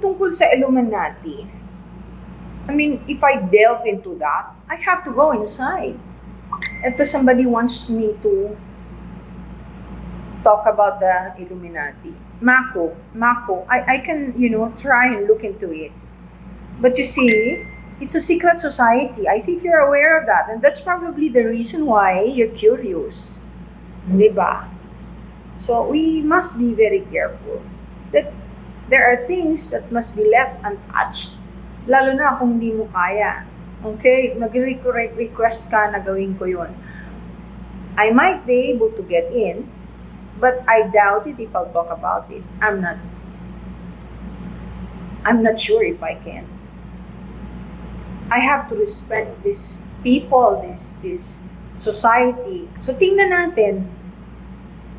tungkol sa Illuminati, I mean, if I delve into that, I have to go inside. Ito somebody wants me to talk about the Illuminati. Mako, Mako, I, I can, you know, try and look into it. But you see, it's a secret society. I think you're aware of that. And that's probably the reason why you're curious. Di ba? So we must be very careful that there are things that must be left untouched. Lalo na kung hindi mo kaya. Okay? Mag-request ka na gawin ko yon. I might be able to get in, but I doubt it if I'll talk about it. I'm not I'm not sure if I can. I have to respect this people, this this society. So tingnan natin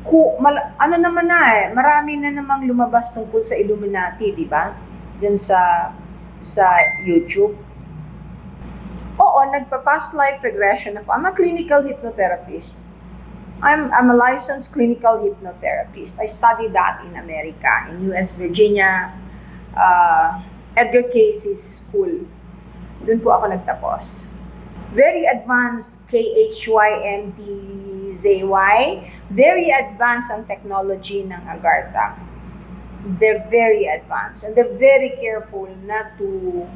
ku, mal, ano naman na eh, marami na namang lumabas tungkol sa Illuminati, di ba? Yan sa sa YouTube. Oo, nagpa-past life regression ako. I'm a clinical hypnotherapist. I'm, I'm a licensed clinical hypnotherapist. I studied that in America, in US Virginia, uh, Edgar Casey's school. Doon po ako nagtapos. Very advanced KHYMTZY. Very advanced ang technology ng Agartha. They're very advanced and they're very careful not to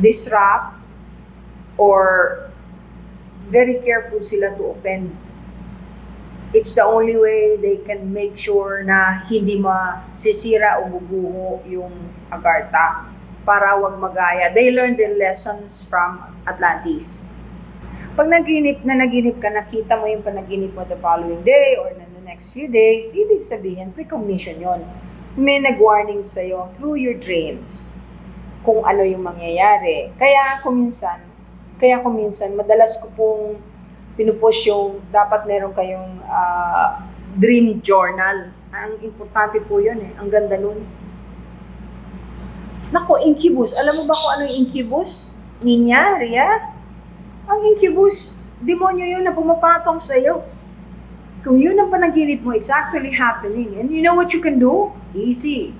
disrupt or very careful sila to offend. It's the only way they can make sure na hindi masisira o guguho yung Agartha para wag magaya. They learned their lessons from Atlantis. Pag naginip na naginip ka, nakita mo yung panaginip mo the following day or na the next few days, ibig sabihin, precognition yon. May nag-warning sa'yo through your dreams kung ano yung mangyayari. Kaya kuminsan, kaya kuminsan, madalas ko pong pinupush yung dapat meron kayong ah, dream journal. Ang importante po yun eh. Ang ganda nun. Nako, incubus. Alam mo ba kung ano yung incubus? Ninya, Ria? Ang incubus, demonyo yun na pumapatong sa'yo. Kung yun ang panaginip mo, it's actually happening. And you know what you can do? Easy.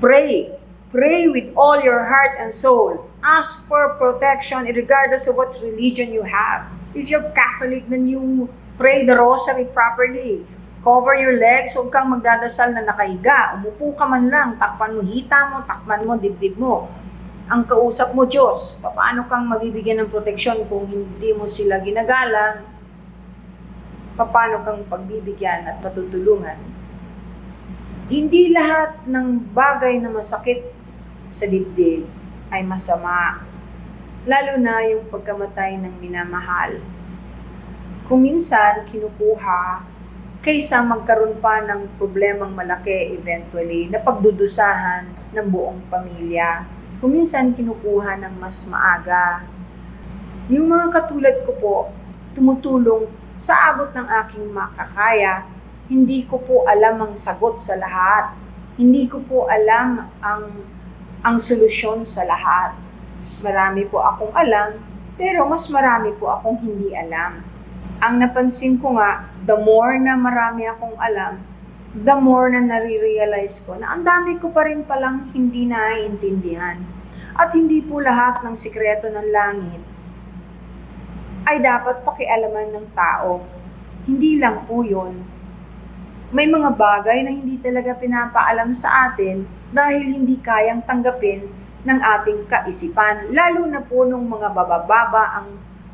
Pray. Pray with all your heart and soul. Ask for protection regardless of what religion you have. If you're Catholic, then you pray the rosary properly. Cover your legs, huwag kang magdadasal na nakahiga. Umupo ka man lang, takpan mo hita mo, takpan mo dibdib mo. Ang kausap mo, Diyos, paano kang mabibigyan ng proteksyon kung hindi mo sila ginagalang? Paano kang pagbibigyan at patutulungan? Hindi lahat ng bagay na masakit sa dibdib ay masama. Lalo na yung pagkamatay ng minamahal. Kung minsan kinukuha kaysa magkaroon pa ng problemang malaki eventually na pagdudusahan ng buong pamilya. Kung minsan kinukuha ng mas maaga. Yung mga katulad ko po, tumutulong sa abot ng aking makakaya, hindi ko po alam ang sagot sa lahat. Hindi ko po alam ang ang solusyon sa lahat. Marami po akong alam, pero mas marami po akong hindi alam. Ang napansin ko nga, the more na marami akong alam, the more na nare-realize ko na ang dami ko pa rin palang hindi naiintindihan. At hindi po lahat ng sikreto ng langit ay dapat pakialaman ng tao. Hindi lang po yun. May mga bagay na hindi talaga pinapaalam sa atin dahil hindi kayang tanggapin ng ating kaisipan. Lalo na po nung mga babababa ang,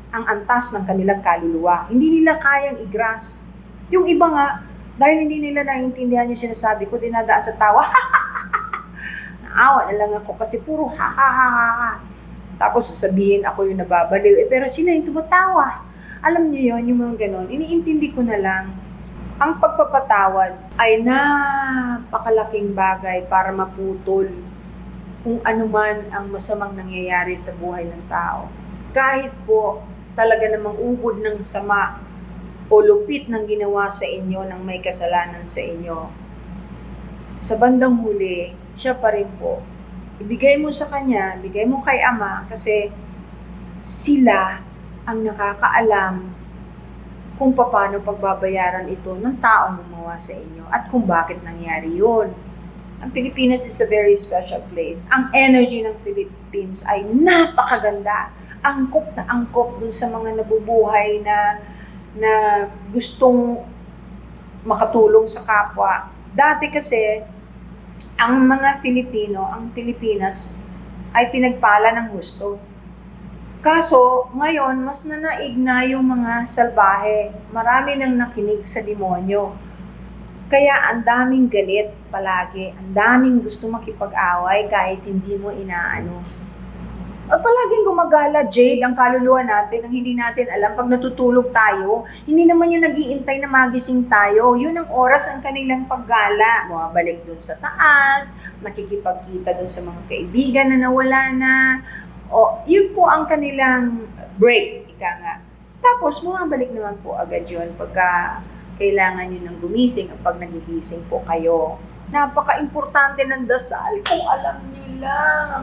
ang antas ng kanilang kaluluwa. Hindi nila kayang i-grasp. Yung iba nga, dahil hindi nila naiintindihan yung sinasabi ko, dinadaan sa tawa. Naawa na lang ako kasi puro ha ha ha ha. Tapos sasabihin ako yung nababaliw. Eh, pero sila yung tumatawa. Alam niyo yon yung mga ganon. Iniintindi ko na lang. Ang pagpapatawad ay napakalaking bagay para maputol kung ano man ang masamang nangyayari sa buhay ng tao. Kahit po talaga namang ubod ng sama o lupit ng ginawa sa inyo ng may kasalanan sa inyo. Sa bandang huli, siya pa rin po ibigay mo sa kanya, ibigay mo kay ama kasi sila ang nakakaalam kung paano pagbabayaran ito ng taong gumawa sa inyo at kung bakit nangyari yun. ang Pilipinas is a very special place. Ang energy ng Philippines ay napakaganda. Angkop na angkop dun sa mga nabubuhay na na gustong makatulong sa kapwa. Dati kasi, ang mga Filipino, ang Pilipinas, ay pinagpala ng gusto. Kaso, ngayon, mas nanaig na yung mga salbahe. Marami nang nakinig sa demonyo. Kaya ang daming galit palagi. Ang daming gusto makipag-away kahit hindi mo inaano. At palaging gumagala, Jade, ang kaluluwa natin, ang hindi natin alam. Pag natutulog tayo, hindi naman yan nagiintay na magising tayo. Yun ang oras ang kanilang paggala. Bumabalik dun sa taas, nakikipagkita dun sa mga kaibigan na nawala na. O, yun po ang kanilang break, ika nga. Tapos, bumabalik naman po agad yun pagka kailangan nyo nang gumising pag nagigising po kayo. Napaka-importante ng dasal kung alam lang.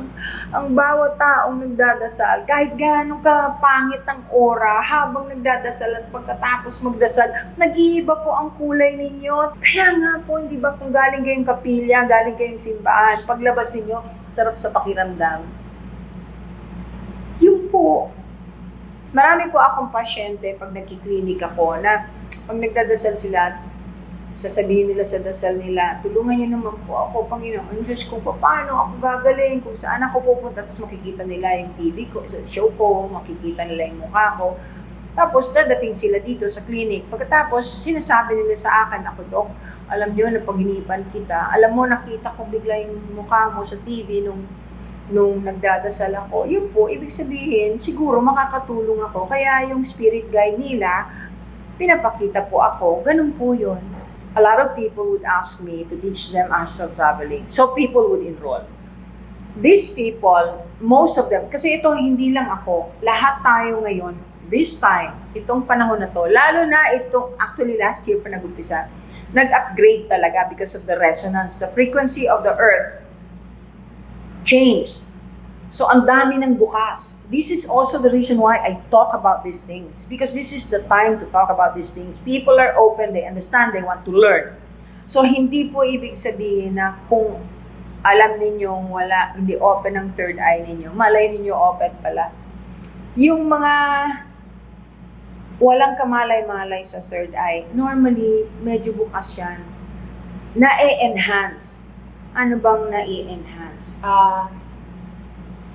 Ang bawat taong nagdadasal, kahit gaano ka pangit ang ora habang nagdadasal at pagkatapos magdasal, nag-iiba po ang kulay ninyo. Kaya nga po, hindi ba kung galing kayong kapilya, galing kayong simbahan, paglabas ninyo, sarap sa pakiramdam. Yun po. Marami po akong pasyente pag nagkiklinik ako na pag nagdadasal sila, sasabihin nila sa dasal nila, tulungan niyo naman po ako, Panginoon Diyos, kung paano ako gagaling, kung saan ako pupunta, tapos makikita nila yung TV ko, show ko, makikita nila yung mukha ko. Tapos dadating sila dito sa clinic. Pagkatapos, sinasabi nila sa akin, ako, Dok, alam niyo, napaginipan kita. Alam mo, nakita ko bigla yung mukha mo sa TV nung nung nagdadasal ako. Yun po, ibig sabihin, siguro makakatulong ako. Kaya yung spirit guide nila, pinapakita po ako. Ganun po yun. A lot of people would ask me to teach them astral traveling. So people would enroll. These people, most of them, kasi ito hindi lang ako, lahat tayo ngayon, this time, itong panahon na to, lalo na itong, actually last year pa nag-umpisa, nag-upgrade talaga because of the resonance, the frequency of the earth changed. So, ang dami ng bukas. This is also the reason why I talk about these things. Because this is the time to talk about these things. People are open, they understand, they want to learn. So, hindi po ibig sabihin na kung alam ninyong wala, hindi open ang third eye ninyo, malay ninyo open pala. Yung mga walang kamalay-malay sa third eye, normally, medyo bukas yan. Na-enhance. Ano bang na-enhance? Ah,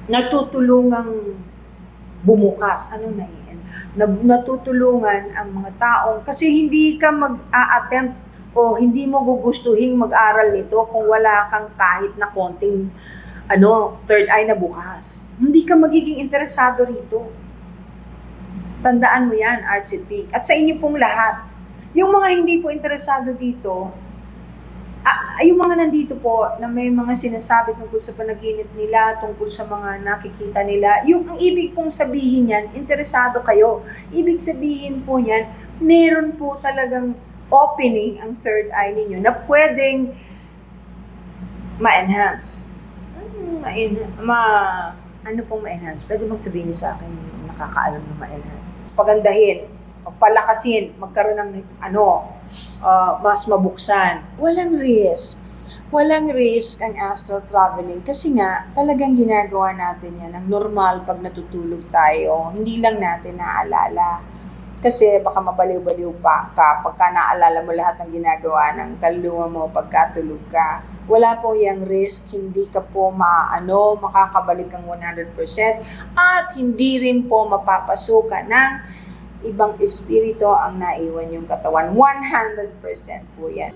natutulungang bumukas. Ano na? Na, natutulungan ang mga taong, kasi hindi ka mag-a-attempt o hindi mo gugustuhin mag-aral nito kung wala kang kahit na konting ano, third eye na bukas. Hindi ka magiging interesado rito. Tandaan mo yan, Artsy Peak. At sa inyo pong lahat, yung mga hindi po interesado dito, ah, yung mga nandito po na may mga sinasabi tungkol sa panaginip nila, tungkol sa mga nakikita nila, yung ang ibig pong sabihin yan, interesado kayo. Ibig sabihin po yan, meron po talagang opening ang third eye ninyo na pwedeng ma-enhance. Ano ma-enhance? Ma ano pong ma-enhance? Pwede bang niyo sa akin nakakaalam ng ma-enhance? Pagandahin, pagpalakasin, magkaroon ng ano, uh, mas mabuksan. Walang risk. Walang risk ang astral traveling kasi nga talagang ginagawa natin yan ang normal pag natutulog tayo. Hindi lang natin naaalala. Kasi baka mabaliw-baliw pa ka pagka naalala mo lahat ng ginagawa ng kaluluwa mo pagkatulog ka. Wala po yung risk, hindi ka po maano, makakabalik ang 100% at hindi rin po mapapasukan ng ibang espiritu ang naiwan yung katawan. 100% po yan.